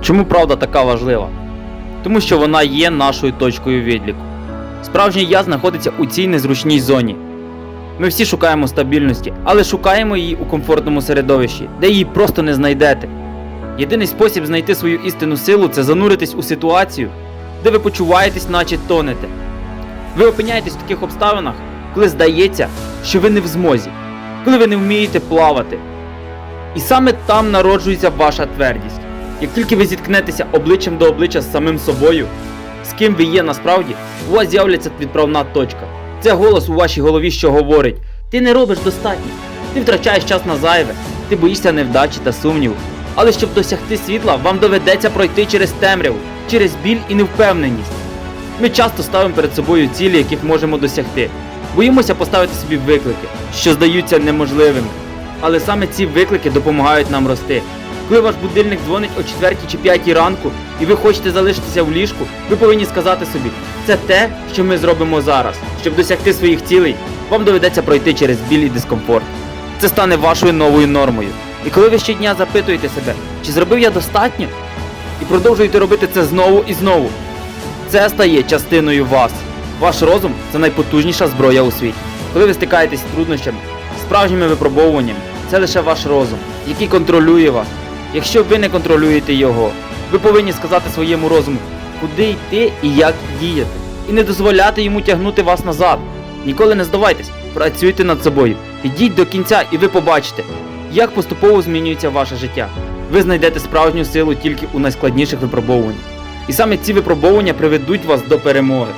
Чому правда така важлива? Тому що вона є нашою точкою відліку. Справжній я знаходиться у цій незручній зоні. Ми всі шукаємо стабільності, але шукаємо її у комфортному середовищі, де її просто не знайдете. Єдиний спосіб знайти свою істинну силу це зануритись у ситуацію, де ви почуваєтесь, наче тонете. Ви опиняєтесь в таких обставинах, коли здається, що ви не в змозі, коли ви не вмієте плавати. І саме там народжується ваша твердість. Як тільки ви зіткнетеся обличчям до обличчя з самим собою, з ким ви є насправді, у вас з'являться відправна точка. Це голос у вашій голові, що говорить: ти не робиш достатньо, ти втрачаєш час на зайве, ти боїшся невдачі та сумніву. Але щоб досягти світла, вам доведеться пройти через темряву, через біль і невпевненість. Ми часто ставимо перед собою цілі, яких можемо досягти. Боїмося поставити собі виклики, що здаються неможливими. Але саме ці виклики допомагають нам рости. Коли ваш будильник дзвонить о 4 чи 5 ранку, і ви хочете залишитися в ліжку, ви повинні сказати собі, це те, що ми зробимо зараз. Щоб досягти своїх цілей, вам доведеться пройти через біль і дискомфорт. Це стане вашою новою нормою. І коли ви щодня запитуєте себе, чи зробив я достатньо, і продовжуєте робити це знову і знову, це стає частиною вас. Ваш розум це найпотужніша зброя у світі. Коли ви стикаєтесь з труднощами, справжніми випробовуваннями, це лише ваш розум, який контролює вас. Якщо ви не контролюєте його, ви повинні сказати своєму розуму, куди йти і як діяти, і не дозволяти йому тягнути вас назад. Ніколи не здавайтесь, працюйте над собою, ідіть до кінця, і ви побачите, як поступово змінюється ваше життя. Ви знайдете справжню силу тільки у найскладніших випробовуваннях. І саме ці випробовування приведуть вас до перемоги.